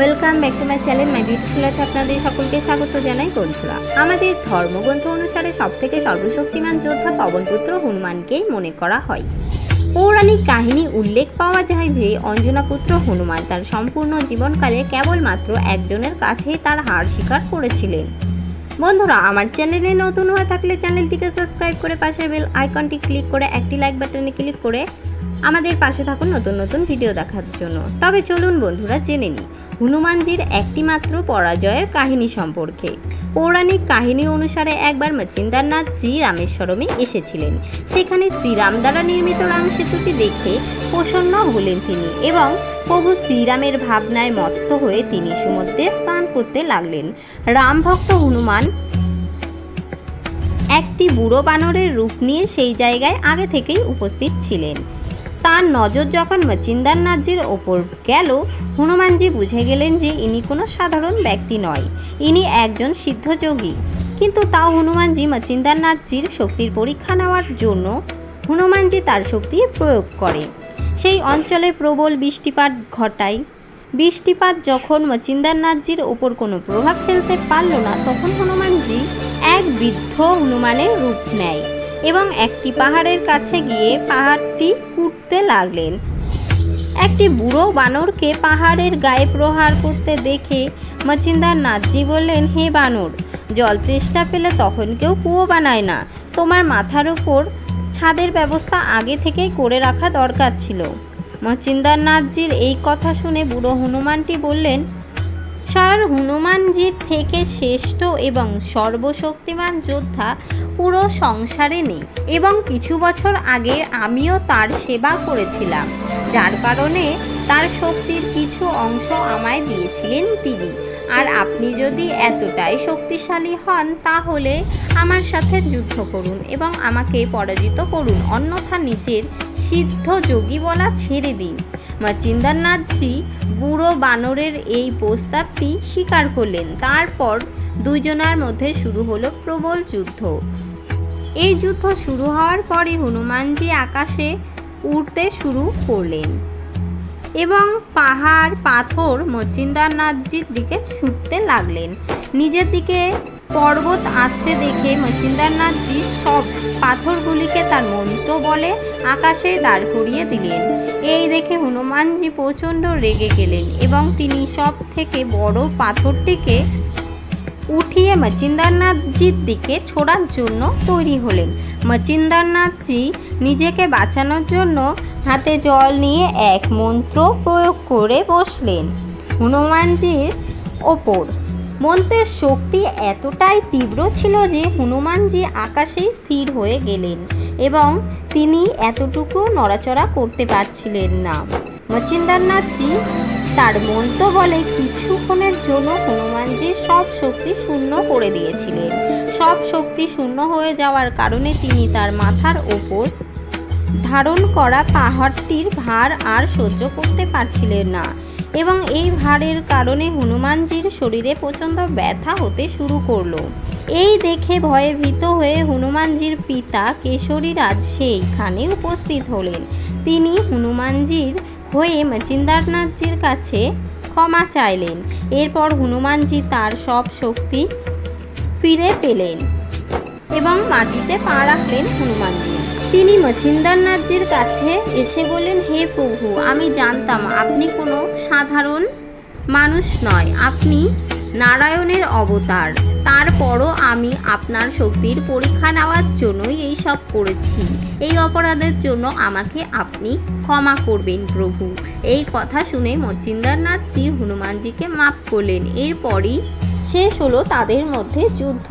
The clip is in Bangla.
Welcome back to my channel my বিউটিফুলাতে আপনাদের সকলকে স্বাগত জানাই বন্ধুরা। আমাদের ধর্মগ্রন্থ অনুসারে সবথেকে সর্বশক্তিমান যোদ্ধা পবনপুত্র হনুমানকেই মনে করা হয়। পৌরাণিক কাহিনী উল্লেখ পাওয়া যায় যে, অঞ্জনাপুত্র হনুমান তার সম্পূর্ণ জীবনকালে কেবলমাত্র একজনের কাছেই তার হার স্বীকার করেছিলেন। বন্ধুরা, আমার চ্যানেলে নতুন হয়ে থাকলে চ্যানেলটিকে সাবস্ক্রাইব করে পাশের বেল আইকনটি ক্লিক করে একটি লাইক বাটনে ক্লিক করে আমাদের পাশে থাকুন নতুন নতুন ভিডিও দেখার জন্য। তবে চলুন বন্ধুরা, জেনে নিই। হনুমানজির একটিমাত্র পরাজয়ের কাহিনী সম্পর্কে। পৌরাণিক কাহিনী অনুসারে একবার মচিন্দারনাথ জি রামেশ্বরমে এসেছিলেন। সেখানে শ্রীরাম দ্বারা নির্মিত রাম সেতুটি দেখে প্রসন্ন হলেন তিনি এবং প্রভু শ্রীরামের ভাবনায় মত্ত হয়ে তিনি সমুদ্রে স্নান করতে লাগলেন। রাম ভক্ত হনুমান একটি বুড়ো বানরের রূপ নিয়ে সেই জায়গায় আগে থেকেই উপস্থিত ছিলেন। তার নজর যখন মচিন্দার মচিন্দারনাথজির ওপর গেল, হনুমানজি বুঝে গেলেন যে ইনি কোনো সাধারণ ব্যক্তি নয়, ইনি একজন সিদ্ধযোগী কিন্তু তাও হনুমানজি মচিন্দারনাথজির শক্তির পরীক্ষা নেওয়ার জন্য হনুমানজি তার শক্তি প্রয়োগ করে। সেই অঞ্চলে প্রবল বৃষ্টিপাত ঘটায়। বৃষ্টিপাত যখন মচিন্দার মচিন্দারনাথজির ওপর কোনো প্রভাব ফেলতে পারল না, তখন হনুমানজি এক বৃদ্ধ হনুমানের রূপ নেয়। এবং একটি পাহাড়ের কাছে গিয়ে পাহাড়টি কুটতে লাগলেন। একটি বুড়ো বানরকে পাহাড়ের গায়ে প্রহার করতে দেখে মচিন্দার নাথজি বললেন, হে বানর, জল চেষ্টা পেলে তখন কেউ কুয়ো বানায় না। তোমার মাথার উপর ছাদের ব্যবস্থা আগে থেকেই করে রাখা দরকার ছিল। মচিন্দার নাথজির এই কথা শুনে বুড়ো হনুমানটি বললেন স্বয়ং হনুমানজির থেকে শ্রেষ্ঠ এবং সর্বশক্তিমান যোদ্ধা পুরো সংসারে নেই। এবং কিছু বছর আগে আমিও তার সেবা করেছিলাম, যার কারণে তার শক্তির কিছু অংশ আমায় দিয়েছিলেন তিনি। আর আপনি যদি এতটাই শক্তিশালী হন, তাহলে আমার সাথে যুদ্ধ করুন এবং আমাকে পরাজিত করুন। অন্যথা নিজের সিদ্ধ যোগী বলা ছেড়ে দিন। মচিন্দারনাথজি বুড়ো বানরের এই প্রস্তাবটি স্বীকার করলেন। তারপর দুইজনার মধ্যে শুরু হলো প্রবল যুদ্ধ। এই যুদ্ধ শুরু হওয়ার পরই হনুমানজি আকাশে উড়তে শুরু করলেন এবং পাহাড়, পাথর, মচিন্দারনাথজির দিকে ছুটতে লাগলেন। নিজের দিকে পর্বত আসতে দেখে মচিন্দারনাথজি সব পাথরগুলিকে তার মন্ত্র বলে আকাশে দাঁড় করিয়ে দিলেন। এই দেখে হনুমানজি প্রচণ্ড রেগে গেলেন এবং তিনি সব থেকে বড় পাথরটিকে উঠিয়ে মচিন্দারনাথজির দিকে ছোড়ার জন্য তৈরি হলেন। মচিন্দারনাথজি নিজেকে বাঁচানোর জন্য হাতে জল নিয়ে এক মন্ত্র প্রয়োগ করে বসলেন। হনুমানজির ওপর মন্ত্রের শক্তি এতটাই তীব্র ছিল যে হনুমানজি আকাশেই স্থির হয়ে গেলেন এবং তিনি এতটুকু নড়াচড়া করতে পারছিলেন না। মচিন্দারনাথজি তার মন্ত্র বলে কিছুক্ষণের জন্য হনুমানজির সব শক্তি শূন্য করে দিয়েছিলেন। সব শক্তি শূন্য হয়ে যাওয়ার কারণে তিনি তার মাথার ওপর ধারণ করা পাহাড়টির ভার আর সহ্য করতে পারছিলেন না। এবং এই ভারের কারণে হনুমানজির শরীরে প্রচণ্ড ব্যথা হতে শুরু করল। এই দেখে ভয়ে ভীত হয়ে হনুমানজির পিতা কেশরীরাজ সেইখানে উপস্থিত হলেন। তিনি হনুমানজির হয়ে মচিন্দারনাথজির কাছে ক্ষমা চাইলেন। এরপর হনুমানজি তার সব শক্তি ফিরে পেলেন এবং মাটিতে পা রাখলেন হনুমানজি। তিনি মচিন্দারনাথজির কাছে এসে বলেন হে প্রভু, আমি জানতাম আপনি কোনো সাধারণ মানুষ নয়। আপনি নারায়ণের অবতার। তারপরও আমি আপনার শক্তির পরীক্ষা নেওয়ার জন্যই এই সব করেছি। এই অপরাধের জন্য আমাকে আপনি ক্ষমা করবেন প্রভু। এই কথা শুনে মচিন্দারনাথজি হনুমানজিকে মাফ করলেন। এরপরই শেষ হলো তাদের মধ্যে যুদ্ধ।